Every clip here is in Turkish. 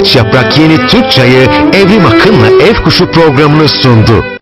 Kaç Yaprak Yeni Türk Çayı Evrim Akın'la Ev Kuşu programını sundu.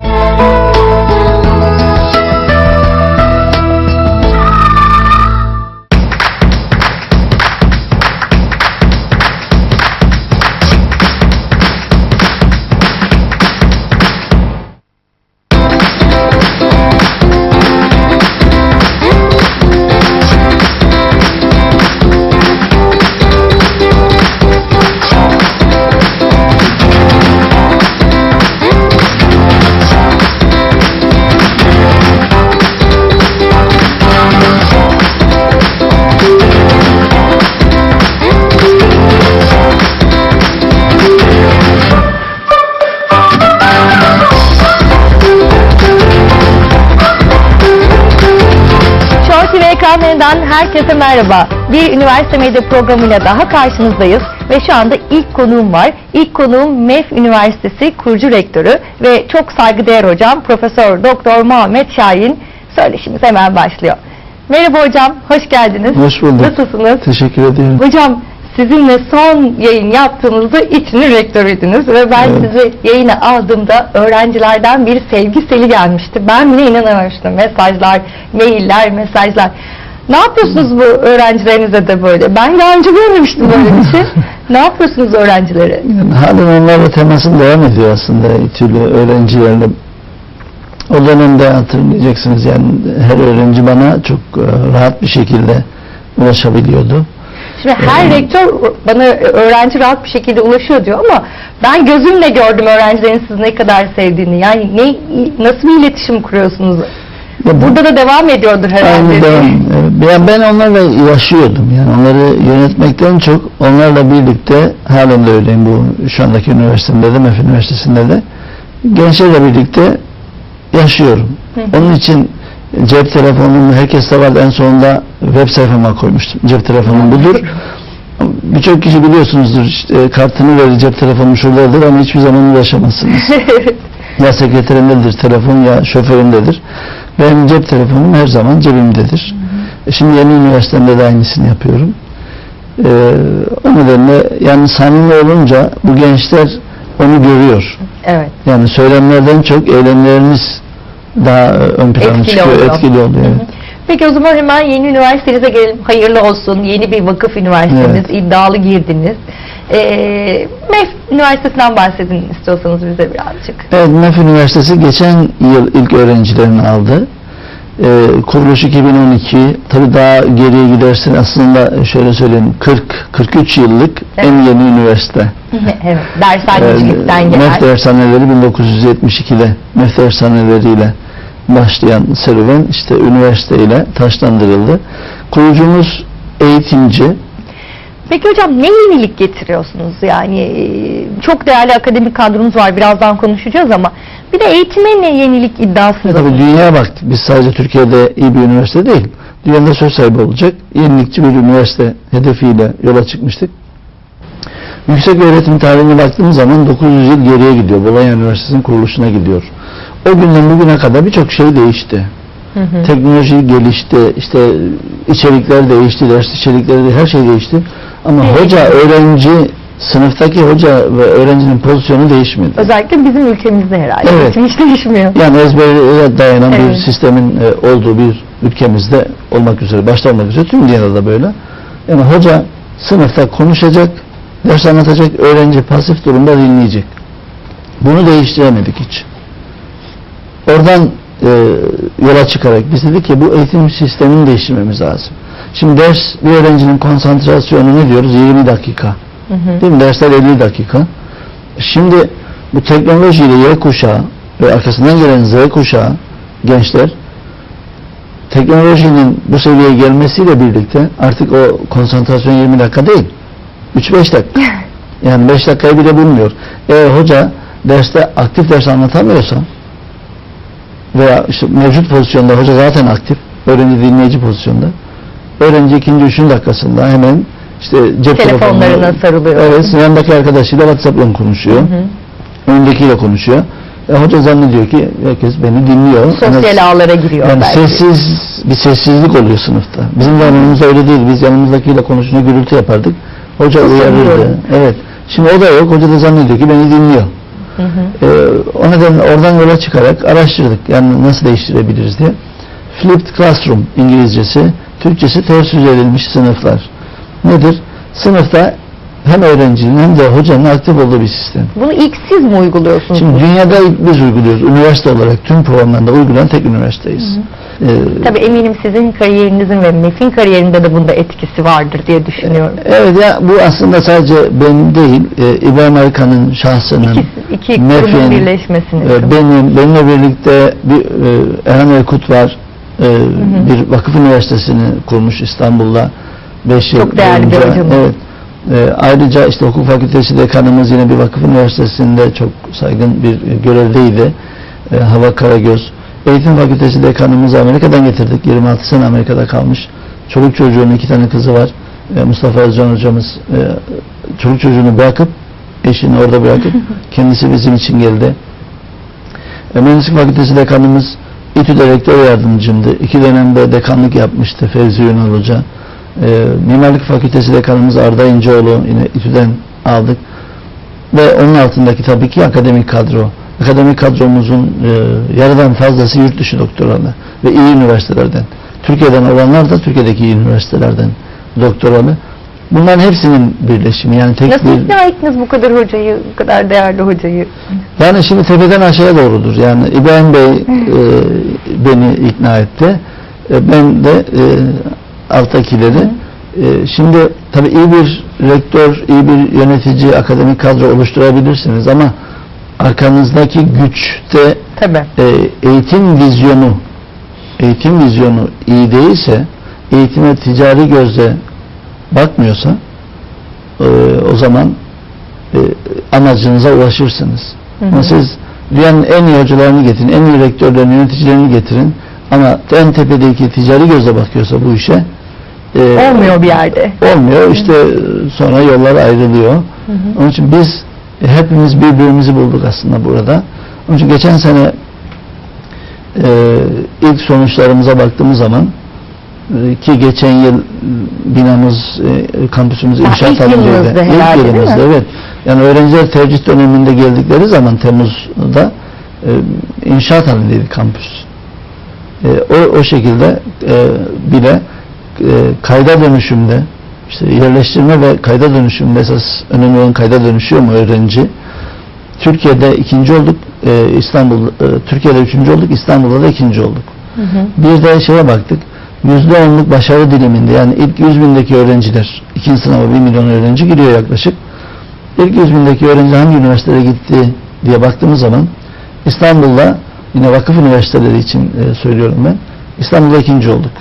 Herkese merhaba. Bir üniversite medya programıyla daha karşınızdayız ve şu anda ilk konuğum var. İlk konuğum MEF Üniversitesi kurucu rektörü ve çok saygıdeğer hocam Profesör Doktor Muhammed Şahin. Söyleşimiz hemen başlıyor. Merhaba hocam, hoş geldiniz. Hoş bulduk. Nasılsınız? Teşekkür ederim. Hocam sizinle son yayın yaptığımızda İTÜ'nün rektörüydünüz ve ben Evet. sizi yayına aldığımda öğrencilerden bir sevgi seli gelmişti. Ben bile inanamamıştım. Mesajlar, mailler, mesajlar. Ne yapıyorsunuz bu öğrencilerinize de böyle? Ben daha önce görmemiştim böyle bir şey. ne yapıyorsunuz öğrencilere? Yani halen onlarla temasım devam ediyor aslında İTÜ'lü öğrencilerle. O dönemde hatırlayacaksınız yani her öğrenci bana çok e, rahat bir şekilde ulaşabiliyordu. Şimdi her rektör bana öğrenci rahat bir şekilde ulaşıyor diyor ama ben gözümle gördüm öğrencilerin sizi ne kadar sevdiğini. Yani ne nasıl bir iletişim kuruyorsunuz? Ya Burada da devam ediyordur herhalde. Aynı devam. Evet. Ben onlarla yaşıyordum. Yani onları yönetmekten çok onlarla birlikte halen de öyleyim bu şu andaki üniversitemde de MEF Üniversitesi'nde de gençlerle birlikte yaşıyorum. Onun için cep telefonum herkeste var en sonunda web sayfama koymuştum. Cep telefonum budur. Birçok kişi biliyorsunuzdur işte, kartını verir cep telefonu şuradadır ama hiçbir zaman ulaşamazsınız. ya sekreterindedir telefon ya şoföründedir. Benim cep telefonum her zaman cebimdedir. E Şimdi yeni üniversitemde de aynısını yapıyorum. Ee, o nedenle yani samimi olunca bu gençler onu görüyor. evet. Yani söylemlerden çok eylemlerimiz daha e, ön plana Etkili çıkıyor, oluyor. etkili oluyor. evet. Peki o zaman hemen yeni üniversitenize gelelim. Hayırlı olsun. Yeni bir vakıf üniversiteniz. Evet. iddialı girdiniz. Ee, MEF Üniversitesi'nden bahsedin istiyorsanız bize birazcık. Evet, MEF Üniversitesi geçen yıl ilk öğrencilerini aldı. Ee, kuruluş 2012. Tabii daha geriye gidersin aslında şöyle söyleyeyim 40-43 yıllık en yeni üniversite. evet. Dershanecilikten Ee, MEF gelen. dershaneleri 1972'de MEF dershaneleriyle başlayan serüven işte üniversiteyle taşlandırıldı. Kurucumuz eğitimci, Peki hocam ne yenilik getiriyorsunuz? Yani e, çok değerli akademik kadronuz var. Birazdan konuşacağız ama bir de eğitime ne yenilik iddiasında? Tabii dünyaya baktık. Biz sadece Türkiye'de iyi bir üniversite değil. Dünyada söz sahibi olacak yenilikçi bir üniversite hedefiyle yola çıkmıştık. Yüksek öğretim tarihine baktığımız zaman 900 yıl geriye gidiyor. Bologna Üniversitesi'nin kuruluşuna gidiyor. O günden bugüne kadar birçok şey değişti. Hı hı. Teknoloji gelişti, işte içerikler değişti, ders içerikleri de her şey değişti. Ama Evet. hoca, öğrenci, sınıftaki hoca ve öğrencinin pozisyonu değişmedi. Özellikle bizim ülkemizde herhalde. Evet. Hiç değişmiyor. Yani ezbere dayanan Evet. bir sistemin e, olduğu bir ülkemizde olmak üzere, başta olmak üzere tüm dünyada da böyle. Yani hoca sınıfta konuşacak, ders anlatacak, öğrenci pasif durumda dinleyecek. Bunu değiştiremedik hiç. Oradan e, yola çıkarak biz dedik ki bu eğitim sistemini değiştirmemiz lazım. Şimdi ders bir öğrencinin konsantrasyonu ne diyoruz? 20 dakika. Hı hı. Değil mi? Dersler 50 dakika. Şimdi bu teknolojiyle Y kuşağı ve arkasından gelen Z kuşağı gençler teknolojinin bu seviyeye gelmesiyle birlikte artık o konsantrasyon 20 dakika değil. 3-5 dakika. Yani 5 dakikayı bile bulmuyor. Eğer hoca derste aktif ders anlatamıyorsa veya işte mevcut pozisyonda hoca zaten aktif, öğrenci dinleyici pozisyonda. Öğrenci ikinci, üçüncü dakikasında hemen işte cep Telefonlarına sarılıyor. Evet, yanındaki arkadaşıyla WhatsApp'la konuşuyor. Hı hı. Önündekiyle konuşuyor. E, hoca zannediyor ki herkes beni dinliyor. Sosyal Ama- ağlara giriyor yani belki. sessiz bir sessizlik oluyor sınıfta. Bizim zamanımızda öyle değil. Biz yanımızdakiyle konuşunca gürültü yapardık. Hoca uyarırdı. Evet. Şimdi o da yok. Hoca da zannediyor ki beni dinliyor. Hı hı. Ee, o nedenle oradan yola çıkarak araştırdık. Yani nasıl değiştirebiliriz diye. Flipped Classroom İngilizcesi, Türkçesi ters yüz edilmiş sınıflar. Nedir? Sınıfta hem öğrencinin hem de hocanın aktif olduğu bir sistem. Bunu ilk siz mi uyguluyorsunuz? Şimdi dünyada ilk biz uyguluyoruz. Üniversite olarak tüm programlarda uygulanan tek üniversiteyiz. Ee, Tabii eminim sizin kariyerinizin ve MEF'in kariyerinde de bunda etkisi vardır diye düşünüyorum. evet ya bu aslında sadece benim değil, e, İbrahim Erkan'ın şahsının, İki, iki MEF'in, birleşmesini. e, benim, benimle birlikte bir e, Erhan Erkut var. E, bir vakıf üniversitesini kurmuş İstanbul'da. Beş Çok değerli bir hocamız. Evet. E, ayrıca işte hukuk fakültesi dekanımız yine bir vakıf üniversitesinde çok saygın bir e, görevdeydi. E, Hava Karagöz. Eğitim fakültesi dekanımızı Amerika'dan getirdik. 26 sene Amerika'da kalmış. Çoluk çocuğunun iki tane kızı var. E, Mustafa Özcan hocamız e, çoluk çocuğunu bırakıp eşini orada bırakıp kendisi bizim için geldi. E, Mühendislik Fakültesi dekanımız İTÜ rektör yardımcımdı. İki dönemde dekanlık yapmıştı Fevzi Ünal Hoca. E, Mimarlık Fakültesi dekanımız Arda İnceoğlu yine İTÜ'den aldık. Ve onun altındaki tabii ki akademik kadro. Akademik kadromuzun e, yarıdan fazlası yurt dışı doktoralı ve iyi üniversitelerden. Türkiye'den olanlar da Türkiye'deki iyi üniversitelerden doktoralı. Bunların hepsinin birleşimi yani tek Nasıl bir ikna ettiniz bu kadar hocayı, bu kadar değerli hocayı? yani şimdi tepeden aşağıya doğrudur. Yani İbrahim Bey e, beni ikna etti. E, ben de e, alttakileri. E, şimdi tabii iyi bir rektör, iyi bir yönetici, akademik kadro oluşturabilirsiniz ama arkanızdaki güçte Tabii. e, eğitim vizyonu eğitim vizyonu iyi değilse eğitime ticari gözle bakmıyorsa e, o zaman e, amacınıza ulaşırsınız. Ama siz dünyanın en iyi hocalarını getirin, en iyi rektörlerini, yöneticilerini getirin ama en tepedeki ticari gözle bakıyorsa bu işe e, Olmuyor bir yerde. olmuyor. İşte sonra yollar ayrılıyor. Onun için biz e, hepimiz birbirimizi bulduk aslında burada. Onun için geçen sene e, ilk sonuçlarımıza baktığımız zaman e, ki geçen yıl binamız, e, kampüsümüz Ha, inşaat ilk halindeydi. yılınızda herhalde, değil mi? yılımızda, evet. Yani öğrenciler tercih döneminde geldikleri zaman Temmuz'da e, inşaat halindeydi kampüs. E, o, o şekilde e, bile e, kayda dönüşümde işte yerleştirme ve kayda dönüşümde esas önemli olan kayda dönüşüyor mu öğrenci? Türkiye'de ikinci olduk, e, İstanbul, e, Türkiye'de üçüncü olduk, İstanbul'da da ikinci olduk. Bir de şeye baktık, yüzde onluk başarı diliminde yani ilk yüz bindeki öğrenciler, ikinci sınava bir milyon öğrenci giriyor yaklaşık. İlk yüz bindeki öğrenci hangi üniversiteye gitti diye baktığımız zaman İstanbul'da yine vakıf üniversiteleri için e, söylüyorum ben. İstanbul'da ikinci olduk.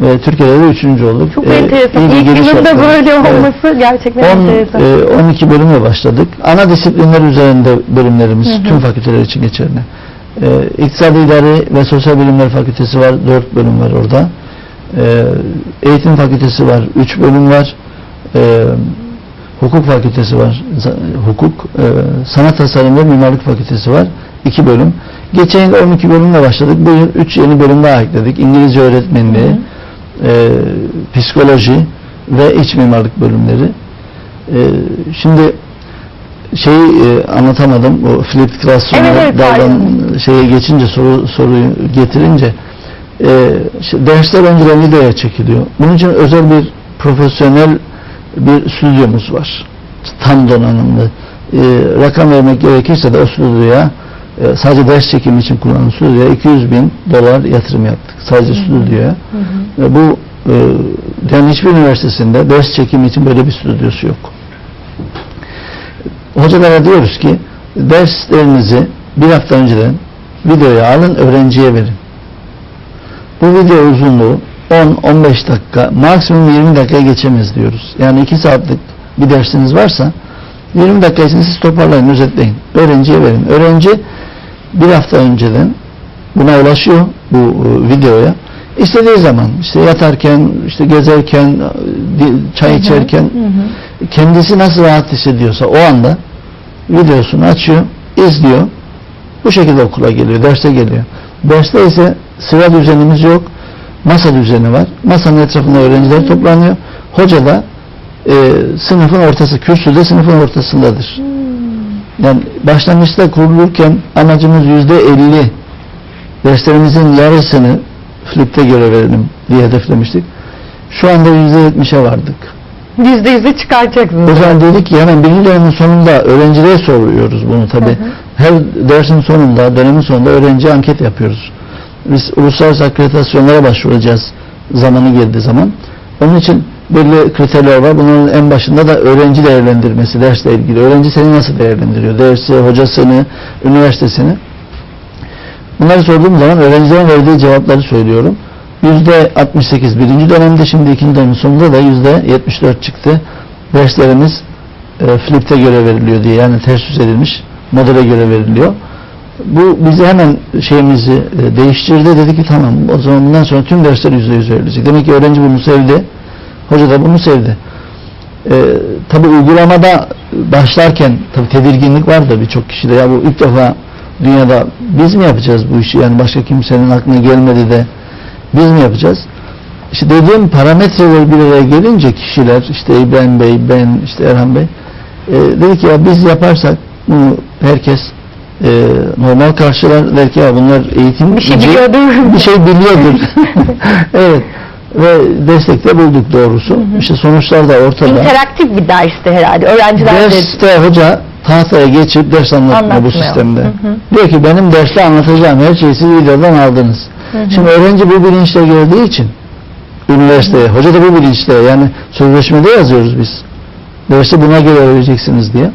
Ve Türkiye'de de üçüncü olduk. Çok E, enteresan. İlk giriş yılında yaptık. böyle Evet. olması gerçekten 10, enteresan. e, 12 bölümle başladık. Ana disiplinler üzerinde bölümlerimiz tüm fakülteler için geçerli. E, İktisadi İdari ve Sosyal Bilimler Fakültesi var. 4 bölüm var orada. E, eğitim Fakültesi var. 3 bölüm var. E, hukuk Fakültesi var. Hukuk, e, Sanat Tasarım ve Mimarlık Fakültesi var. 2 bölüm. Geçen yıl 12 bölümle başladık. Bu yıl 3 yeni bölüm daha ekledik. İngilizce öğretmenliği, e, psikoloji ve iç mimarlık bölümleri. E, şimdi şeyi e, anlatamadım. O flipped classroom'a Evet, şeye geçince soru soruyu getirince e, işte dersler önceden videoya çekiliyor. Bunun için özel bir profesyonel bir stüdyomuz var. Tam donanımlı. E, rakam vermek gerekirse de o stüdyoya e, sadece ders çekimi için kullanılan stüdyoya 200 bin dolar yatırım yaptık. Sadece stüdyoya. Ve bu e, yani hiçbir üniversitesinde ders çekimi için böyle bir stüdyosu yok. Hocalara diyoruz ki derslerinizi bir hafta önceden videoya alın öğrenciye verin. Bu video uzunluğu 10-15 dakika maksimum 20 dakikaya geçemez diyoruz. Yani 2 saatlik bir dersiniz varsa 20 dakika içinde siz toparlayın, özetleyin. Öğrenciye verin. Öğrenci bir hafta önceden buna ulaşıyor bu e, videoya. İstediği zaman işte yatarken, işte gezerken, di- çay içerken kendisi nasıl rahat hissediyorsa o anda videosunu açıyor, izliyor. Bu şekilde okula geliyor, derse geliyor. Derste ise sıra düzenimiz yok. Masa düzeni var. Masanın etrafında öğrenciler toplanıyor. Hoca da e, sınıfın ortası, kürsüde sınıfın ortasındadır. Yani başlangıçta kurulurken amacımız yüzde elli derslerimizin yarısını flipte göre verelim diye hedeflemiştik. Şu anda yüzde yetmişe vardık. Yüzde yüze çıkartacaksınız. O zaman dedik ki hemen birinci dönemin sonunda öğrencilere soruyoruz bunu tabi. Her dersin sonunda, dönemin sonunda öğrenci anket yapıyoruz. Biz uluslararası akreditasyonlara başvuracağız zamanı geldiği zaman. Onun için belli kriterler var. Bunların en başında da öğrenci değerlendirmesi, dersle ilgili. Öğrenci seni nasıl değerlendiriyor? Dersi, hocasını, üniversitesini. Bunları sorduğum zaman öğrencilerin verdiği cevapları söylüyorum. Yüzde 68 birinci dönemde şimdi ikinci dönemin sonunda da yüzde 74 çıktı. Derslerimiz e, flipte göre veriliyor diye yani ters yüz edilmiş modele göre veriliyor. Bu bizi hemen şeyimizi e, değiştirdi. Dedi ki tamam o zaman bundan sonra tüm dersler yüzde yüz verilecek. Demek ki öğrenci bunu sevdi. Hoca da bunu sevdi. E, tabi uygulamada başlarken tabi tedirginlik vardı birçok kişide. Ya bu ilk defa dünyada biz mi yapacağız bu işi? Yani başka kimsenin aklına gelmedi de biz mi yapacağız? İşte dediğim parametreler bir araya gelince kişiler işte İbrahim Bey, ben, işte Erhan Bey e, dedi ki ya biz yaparsak bunu herkes e, normal karşılar der ki ya bunlar eğitim Bir şey biliyordur. bir şey biliyordur. evet ve destek de bulduk doğrusu. İşte sonuçlar da ortada. İnteraktif bir dersti herhalde. Öğrenciler de Derste hoca tahtaya geçip ders anlatmıyor bu sistemde. Hı hı. Diyor ki benim derste anlatacağım her şeyi siz videodan aldınız. Şimdi öğrenci bu bilinçle geldiği için üniversiteye, hoca da bu bilinçle yani sözleşmede yazıyoruz biz. Dersi buna göre vereceksiniz diye.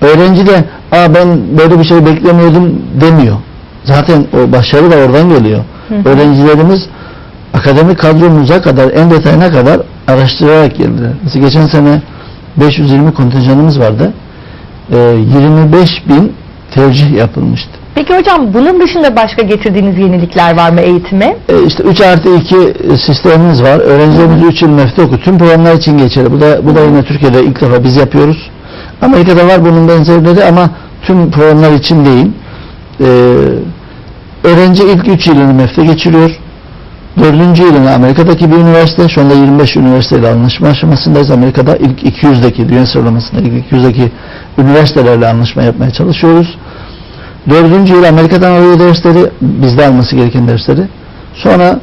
Öğrenci de Aa ben böyle bir şey beklemiyordum demiyor. Zaten o başarı da oradan geliyor. Öğrencilerimiz akademik kadromuza kadar en detayına kadar araştırarak geldiler. Mesela geçen sene 520 kontenjanımız vardı. Ee, 25 bin tercih yapılmıştı. Peki hocam bunun dışında başka getirdiğiniz yenilikler var mı eğitime? E, işte 3 artı 2 sistemimiz var. Öğrencilerimiz 3 yıl MEF'te oku. Tüm programlar için geçerli. Bu da, bu da yine Türkiye'de ilk defa biz yapıyoruz. Amerika'da var bunun benzerleri ama tüm programlar için değil. E, öğrenci ilk 3 yılını MEF'te geçiriyor. Dördüncü yılını Amerika'daki bir üniversite, şu anda 25 üniversiteyle anlaşma aşamasındayız. Amerika'da ilk 200'deki, dünya sıralamasında ilk 200'deki üniversitelerle anlaşma yapmaya çalışıyoruz. Dördüncü yıl Amerika'dan alıyor dersleri, bizde alması gereken dersleri. Sonra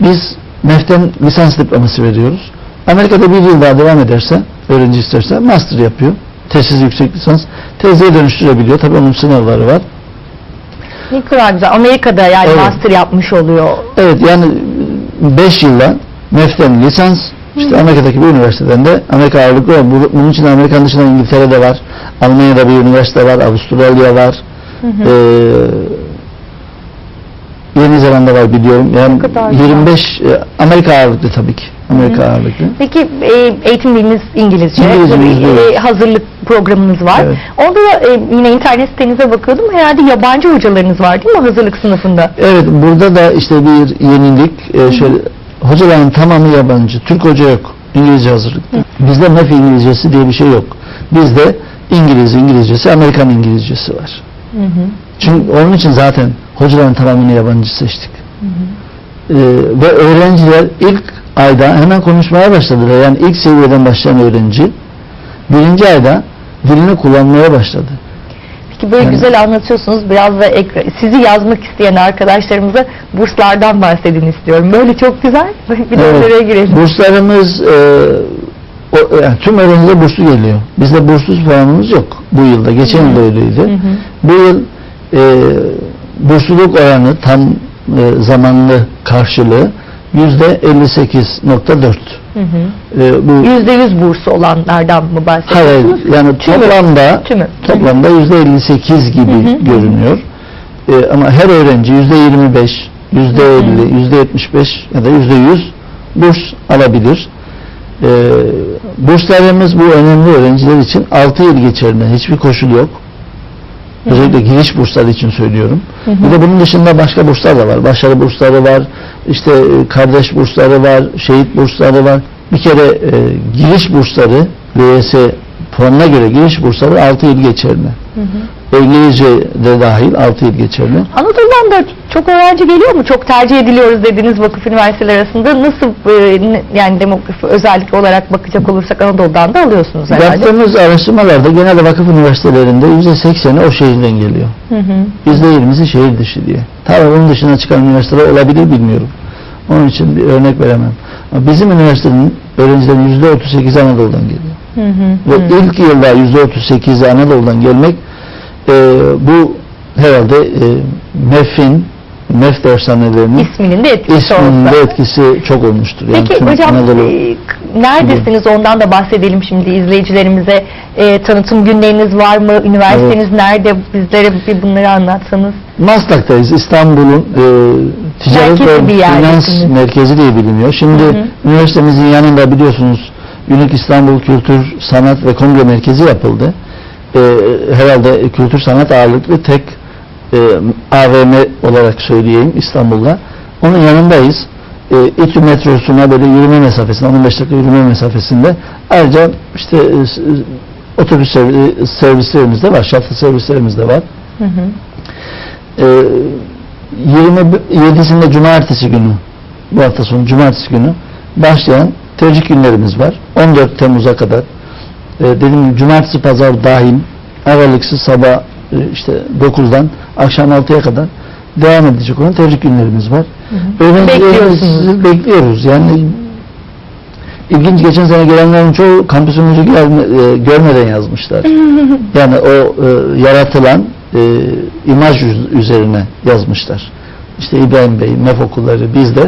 biz MEF'ten lisans diploması veriyoruz. Amerika'da bir yıl daha devam ederse, öğrenci isterse master yapıyor. Tesis yüksek lisans. Tezeye dönüştürebiliyor. Tabii onun sınavları var. Ne kadar güzel. Amerika'da yani Evet. master yapmış oluyor. Evet yani 5 yılla MEF'ten lisans, işte Amerika'daki bir üniversiteden de Amerika ağırlıklı var. Bu- Bunun için Amerikan dışında İngiltere'de var, Almanya'da bir üniversite var, Avustralya var, ee, Yeni Zelanda var biliyorum. Yani kadar güzel. 25 e, Amerika ağırlıklı tabii ki. Amerika ağırlıklı. Peki e, eğitim diliniz İngilizce. Evet. e, hazırlık programınız var. Evet. Orada da e, yine internet sitenize bakıyordum. Herhalde yabancı hocalarınız var değil mi hazırlık sınıfında? Evet burada da işte bir yenilik e, şöyle hocaların tamamı yabancı. Türk hoca yok. İngilizce hazırlıkta. Bizde MEF İngilizcesi diye bir şey yok. Bizde İngiliz İngilizcesi, Amerikan İngilizcesi var. Çünkü onun için zaten hocaların tamamını yabancı seçtik. Ee, ve öğrenciler ilk ayda hemen konuşmaya başladılar. Yani ilk seviyeden başlayan öğrenci birinci ayda dilini kullanmaya başladı. Peki böyle Yani- güzel anlatıyorsunuz. Biraz da ekra- sizi yazmak isteyen arkadaşlarımıza burslardan bahsedin istiyorum. Böyle çok güzel. Bir de Evet. oraya girelim. Burslarımız e, o, yani tüm öğrencilere burslu geliyor. Bizde burssuz puanımız yok bu yılda. Geçen yıl da öyleydi. Bu yıl e, bursluluk oranı tam e, zamanlı karşılığı yüzde 58.4. Hı hı. E, bu Yüzde yüz bursu olanlardan mı bahsediyorsunuz? hayır yani Tümü. toplamda Tümü. toplamda yüzde 58 gibi görünüyor. E, ama her öğrenci yüzde 25, yüzde 50, yüzde 75 ya da yüzde 100 burs alabilir. E, burslarımız bu önemli öğrenciler için 6 yıl geçerli. Hiçbir koşul yok. Özellikle giriş bursları için söylüyorum. Bir de bunun dışında başka burslar da var. Başarı bursları var, işte e, kardeş bursları var, şehit bursları var. Bir kere e, giriş bursları, LYS puanına göre giriş bursları 6 yıl geçerli. O İngilizce de dahil 6 yıl geçerli. Anadolu'dan da Çok öğrenci geliyor mu? Çok tercih ediliyoruz dediğiniz vakıf üniversiteler arasında nasıl e, yani demografi özellik olarak bakacak olursak Anadolu'dan da alıyorsunuz herhalde. Yaptığımız araştırmalarda genelde vakıf üniversitelerinde %80'i o şehirden geliyor. Hı hı. %20'si şehir dışı diye. Tabii onun dışına çıkan üniversiteler olabilir bilmiyorum. Onun için bir örnek veremem. Ama bizim üniversitenin öğrencilerin %38'i Anadolu'dan geliyor. Hı hı. Ve ilk yılda %38'i Anadolu'dan gelmek e, bu herhalde e, MEF'in MEF dershanelerinin İsminin de etkisi isminin de etkisi çok olmuştur. Yani Peki hocam Anadolu e, neredesiniz ondan da bahsedelim şimdi izleyicilerimize. E, tanıtım günleriniz var mı? Üniversiteniz nerede? Bizlere bir bunları anlatsanız. Maslak'tayız. İstanbul'un e, ticaret Merkezi ve finans merkezi diye biliniyor. Şimdi Hı hı. üniversitemizin yanında biliyorsunuz Unik İstanbul Kültür, Sanat ve Kongre Merkezi yapıldı. E, herhalde kültür sanat ağırlıklı tek e, AVM olarak söyleyeyim İstanbul'da. Onun yanındayız. E, İTÜ metrosuna böyle yürüme mesafesinde, 15 dakika yürüme mesafesinde. Ayrıca işte e, e, otobüs servi- servislerimiz de var, şatlı servislerimiz de var. Hı hı. Ee, 27'sinde cumartesi günü bu hafta sonu cumartesi günü başlayan tercih günlerimiz var. 14 Temmuz'a kadar ee, dediğim gibi cumartesi pazar dahil aralıksız sabah e, işte 9'dan akşam 6'ya kadar devam edecek olan tercih günlerimiz var. Öğrencilerimizi bekliyoruz. Yani ilginç geçen sene gelenlerin çoğu kampüsümüzü gelme- e, görmeden yazmışlar. Yani o e, yaratılan e, imaj üz- üzerine yazmışlar. İşte İbrahim Bey, MEF okulları, bizler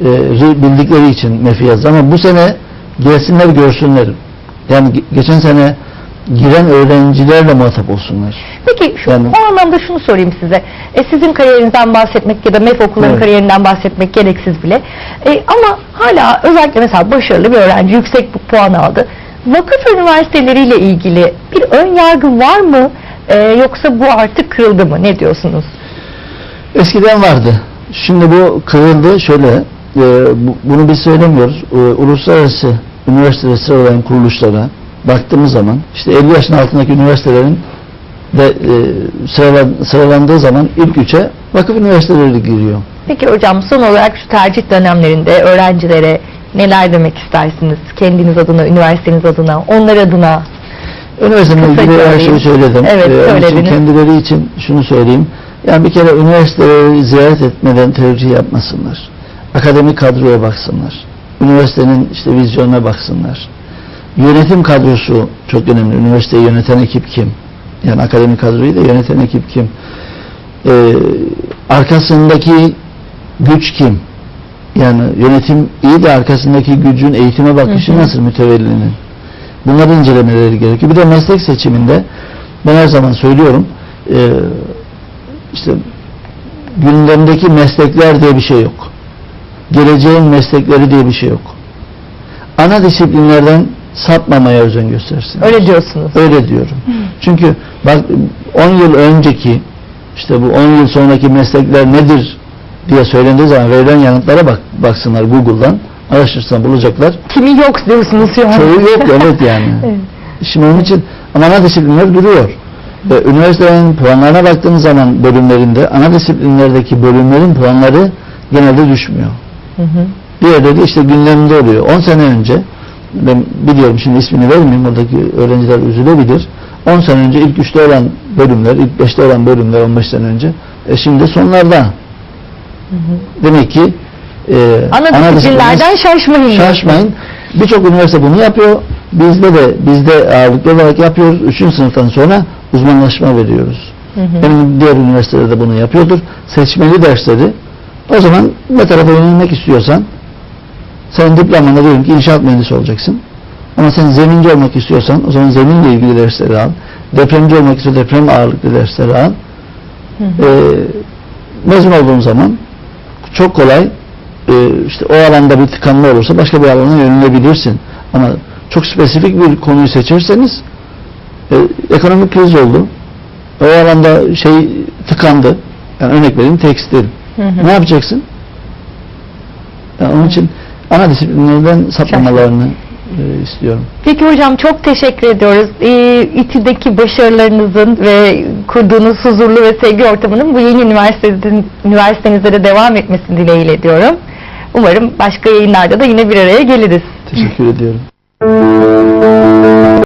e, ri- bildikleri için MEF'i yazdı ama bu sene gelsinler görsünler. Yani ge- geçen sene giren öğrencilerle muhatap olsunlar. Peki şu, Yani- o anlamda şunu sorayım size. E, sizin kariyerinizden bahsetmek ya da MEF okulların Evet. kariyerinden bahsetmek gereksiz bile. E, ama hala özellikle mesela başarılı bir öğrenci yüksek bir puan aldı. Vakıf üniversiteleriyle ilgili bir ön yargı var mı? E, yoksa bu artık kırıldı mı? Ne diyorsunuz? Eskiden vardı. Şimdi bu kırıldı. Şöyle, e, bu- bunu biz söylemiyoruz. E, uluslararası üniversiteler sıralayan kuruluşlara baktığımız zaman, işte 50 yaşın altındaki üniversitelerin de e, sıralan- sıralandığı zaman ilk üçe vakıf üniversiteleri giriyor. Peki hocam son olarak şu tercih dönemlerinde öğrencilere neler demek istersiniz? Kendiniz adına, üniversiteniz adına, onlar adına. Üniversitenin Kısaca ilgili her şeyi söyledim. Evet, Ee, onun için söylediniz. kendileri için şunu söyleyeyim. Yani bir kere üniversiteleri ziyaret etmeden tercih yapmasınlar. Akademik kadroya baksınlar. Üniversitenin işte vizyonuna baksınlar. Yönetim kadrosu çok önemli. Üniversiteyi yöneten ekip kim? Yani akademik kadroyu da yöneten ekip kim? Ee, arkasındaki güç kim? Yani yönetim iyi de arkasındaki gücün eğitime bakışı Hı hı. nasıl mütevellinin? Bunları incelemeleri gerekiyor. Bir de meslek seçiminde ben her zaman söylüyorum e, işte gündemdeki meslekler diye bir şey yok. Geleceğin meslekleri diye bir şey yok. Ana disiplinlerden sapmamaya özen göstersin. Öyle diyorsunuz. Öyle diyorum. Çünkü bak 10 yıl önceki işte bu 10 yıl sonraki meslekler nedir diye söylendiği zaman verilen yanıtlara bak baksınlar Google'dan araştırsan bulacaklar. Kimi yok diyorsunuz an. Çoğu yok evet yani. Evet. Şimdi onun için ama ana disiplinler duruyor. Ve üniversitelerin puanlarına baktığınız zaman bölümlerinde ana disiplinlerdeki bölümlerin puanları genelde düşmüyor. Hı hı. Bir yerde de işte gündemde oluyor. 10 sene önce ben biliyorum şimdi ismini vermeyeyim oradaki öğrenciler üzülebilir. 10 sene önce ilk 3'te olan bölümler, ilk 5'te olan bölümler 15 sene önce e şimdi sonlarda. Demek ki e, Ana disiplinlerden şaşmayın. Şaşmayın. Birçok üniversite bunu yapıyor. Bizde de bizde ağırlıklı olarak yapıyoruz. Üçüncü sınıftan sonra uzmanlaşma veriyoruz. Hı hı. Benim diğer üniversiteler de bunu yapıyordur. Seçmeli dersleri o zaman ne tarafa yönelmek istiyorsan sen diplomanda diyelim ki inşaat mühendisi olacaksın. Ama sen zeminci olmak istiyorsan o zaman zeminle ilgili dersleri al. Depremci olmak istiyorsan deprem ağırlıklı dersleri al. Hı Ee, mezun olduğun zaman çok kolay e, işte o alanda bir tıkanma olursa başka bir alana yönelebilirsin. Ama çok spesifik bir konuyu seçerseniz e, ekonomik kriz oldu. O alanda şey tıkandı. Yani örnek vereyim tekstil. Hı hı. Ne yapacaksın? Yani onun için ana disiplinlerden sapmamalarını e, istiyorum. Peki hocam çok teşekkür ediyoruz. Ee, İTÜ'deki başarılarınızın ve kurduğunuz huzurlu ve sevgi ortamının bu yeni üniversitenin, üniversitenizde de devam etmesini dileğiyle diyorum. Umarım başka yayınlarda da yine bir araya geliriz. Teşekkür ediyorum.